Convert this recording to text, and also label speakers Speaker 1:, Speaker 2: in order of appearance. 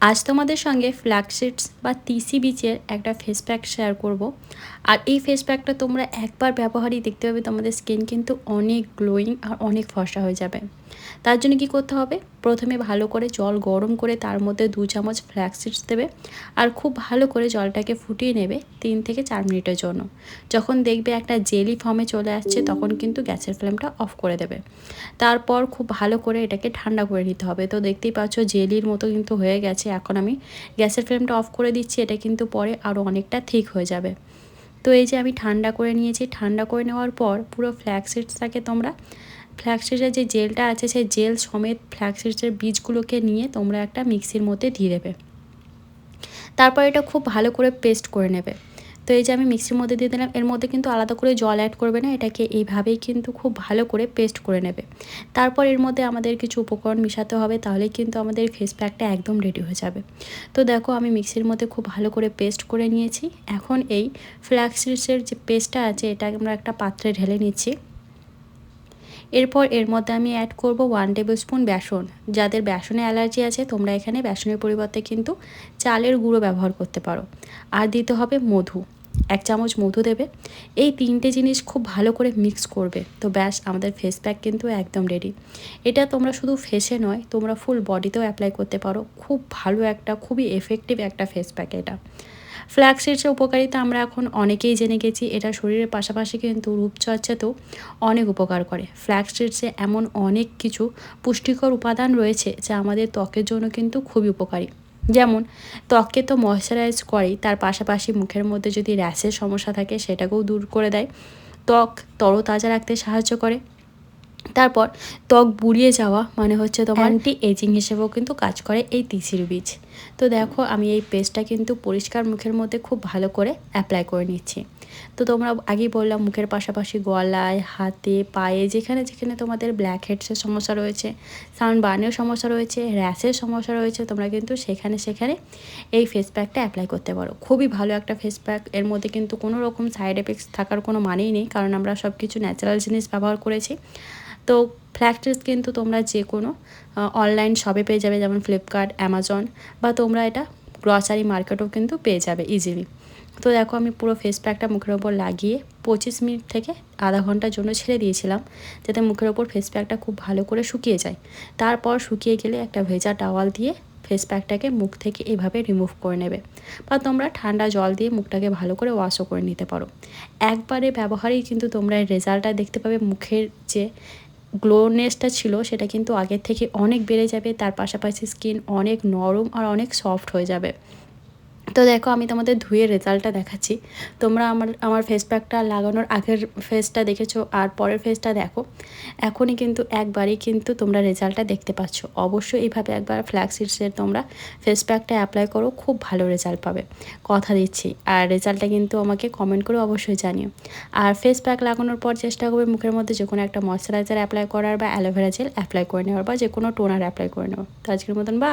Speaker 1: আজ তোমাদের সঙ্গে ফ্ল্যাক্সিডস বা তিসি বীজের একটা ফেস প্যাক শেয়ার করব। আর এই ফেস প্যাকটা তোমরা একবার ব্যবহারই দেখতে পাবে, তোমাদের স্কিন কিন্তু অনেক গ্লোয়িং আর অনেক ফর্সা হয়ে যাবে। তার জন্য কি করতে হবে? প্রথমে ভালো করে জল গরম করে তার মধ্যে দু চামচ ফ্ল্যাক্সিডস দেবে আর খুব ভালো করে জলটাকে ফুটিয়ে নেবে তিন থেকে চার মিনিটের জন্য। যখন দেখবে একটা জেলি ফর্মে চলে আসছে, তখন কিন্তু গ্যাসের ফ্লেমটা অফ করে দেবে। তারপর খুব ভালো করে এটাকে ঠান্ডা করে নিতে হবে। তো দেখতেই পাচ্ছ জেলির মতো কিন্তু হয়ে গেছে। এখন আমি গ্যাসের ফ্লেমটা অফ করে দিচ্ছি, এটা কিন্তু পরে আরও অনেকটা ঠিক হয়ে যাবে। তো এই যে আমি ঠান্ডা করে নিয়েছি, ঠান্ডা করে নেওয়ার পর পুরো ফ্ল্যাক্সিডসটাকে তোমরা ফ্ল্যাক্সিডের যে জেলটা আছে, সেই জেল সমেত ফ্ল্যাক্সিডসের বীজগুলোকে নিয়ে তোমরা একটা মিক্সির মধ্যে দিয়ে দেবে। তারপর এটা খুব ভালো করে পেস্ট করে নেবে। তো এই যে আমি মিক্সির মধ্যে দিয়ে দিলাম, এর মধ্যে কিন্তু আলাদা করে জল অ্যাড করবে না, এটাকে এইভাবেই কিন্তু খুব ভালো করে পেস্ট করে নেবে। তারপর এর মধ্যে আমাদের কিছু উপকরণ মিশাতে হবে, তাহলে কিন্তু আমাদের ফেস প্যাকটা একদম রেডি হয়ে যাবে। তো দেখো আমি মিক্সির মধ্যে খুব ভালো করে পেস্ট করে নিয়েছি। এখন এই ফ্ল্যাক্সিডসের যে পেস্টটা আছে, এটা আমরা একটা পাত্রে ঢেলে নিচ্ছি। এরপর এর মধ্যে আমি অ্যাড করব ওয়ান টেবিল স্পুন বেসন। যাদের বেসনে অ্যালার্জি আছে, তোমরা এখানে বেসনের পরিবর্তে কিন্তু চালের গুঁড়ো ব্যবহার করতে পারো। আর দিতে হবে মধু। এক চামচ মধু দেবে। এই তিনটে জিনিস খুব ভালো করে মিক্স করবে। তো ব্যাস, আমাদের ফেস প্যাক কিন্তু একদম রেডি এটা তোমরা শুধু ফেসে নয়, তোমরা ফুল বডিতেও অ্যাপ্লাই করতে পারো। খুব ভালো একটা, খুবই এফেক্টিভ একটা ফেস প্যাক এটা। ফ্ল্যাক্সিডসের উপকারিতা আমরা এখন অনেকেই জেনে গেছি, এটা শরীরের পাশাপাশি কিন্তু রূপচর্চাতেও অনেক উপকার করে। ফ্ল্যাক্সিডসে এমন অনেক কিছু পুষ্টিকর উপাদান রয়েছে, যা আমাদের ত্বকের জন্য কিন্তু খুবই উপকারী। যেমন, ত্বককে তো ময়শ্চারাইজ করেই, তার পাশাপাশি মুখের মধ্যে যদি র্যাশের সমস্যা থাকে, সেটাকেও দূর করে দেয়। ত্বক তরতাজা রাখতে সাহায্য করে। তারপর ত্বক বুড়িয়ে যাওয়া মানে হচ্ছে তোমার অ্যান্টি এজিং হিসেবেও কিন্তু কাজ করে এই তিসির বীজ। তো দেখো আমি এই পেস্টটা কিন্তু পরিষ্কার মুখের মধ্যে খুব ভালো করে অ্যাপ্লাই করে নিচ্ছি। তো তোমরা আগেই বললাম মুখের পাশাপাশি গলায় হাতে পায়ে যেখানে যেখানে তোমাদের ব্ল্যাক হেডসের সমস্যা রয়েছে সাউন্ড বার্নের সমস্যা রয়েছে র্যাশের সমস্যা রয়েছে তোমরা কিন্তু সেখানে সেখানে এই ফেস প্যাকটা অ্যাপ্লাই করতে পারো। খুবই ভালো একটা ফেস প্যাক এর মধ্যে কিন্তু কোনো রকম সাইড এফেক্টস থাকার কোনো মানেই নেই কারণ আমরা সব কিছু ন্যাচারাল জিনিস ব্যবহার করেছি। তো ফ্ল্যাক্সিস কিন্তু তোমরা যে কোনো অনলাইন শপে পেয়ে যাবে, যেমন ফ্লিপকার্ট অ্যামাজন বা তোমরা এটা গ্রসারি মার্কেটও কিন্তু পেয়ে যাবে ইজিলি তো দেখো আমি পুরো ফেস প্যাকটা মুখের ওপর লাগিয়ে পঁচিশ মিনিট থেকে আধা ঘণ্টার জন্য ছেড়ে দিয়েছিলাম, যাতে মুখের ওপর ফেস প্যাকটা খুব ভালো করে শুকিয়ে যায়। তারপর শুকিয়ে গেলে একটা ভেজা টাওয়াল দিয়ে ফেস প্যাকটাকে মুখ থেকে এভাবে রিমুভ করে নেবে, বা তোমরা ঠান্ডা জল দিয়ে মুখটাকে ভালো করে ওয়াশও করে নিতে পারো। একবারে ব্যবহারেই কিন্তু তোমরা রেজাল্টটা দেখতে পাবে মুখের যে গ্লোনেসটা ছিল, সেটা কিন্তু আগের থেকে অনেক বেড়ে যাবে, তার পাশাপাশি স্কিন অনেক নরম আর অনেক সফট হয়ে যাবে। তো দেখো, আমি তোমাদের ধুয়ে রেজাল্টটা দেখাচ্ছি। তোমরা আমার আমার ফেস প্যাকটা লাগানোর আগের ফেসটা দেখেছ, আর পরের ফেসটা দেখো। এখনই কিন্তু একবারই কিন্তু তোমরা রেজাল্টটা দেখতে পাচ্ছ। অবশ্যই এইভাবে একবার ফ্ল্যাক্সিডসের তোমরা ফেস প্যাকটা অ্যাপ্লাই করো, খুব ভালো রেজাল্ট পাবে। কথা দিচ্ছি। আর রেজাল্টটা কিন্তু আমাকে কমেন্ট করে অবশ্যই জানিও। আর ফেস প্যাক লাগানোর পর চেষ্টা করবে মুখের মধ্যে যে কোনো একটা ময়শ্চারাইজার অ্যাপ্লাই করার বা অ্যালোভেরা জেল অ্যাপ্লাই করে নেওয়ার বা যে কোনো টোনার অ্যাপ্লাই করে নেওয়ার। তো আজকের মতন বা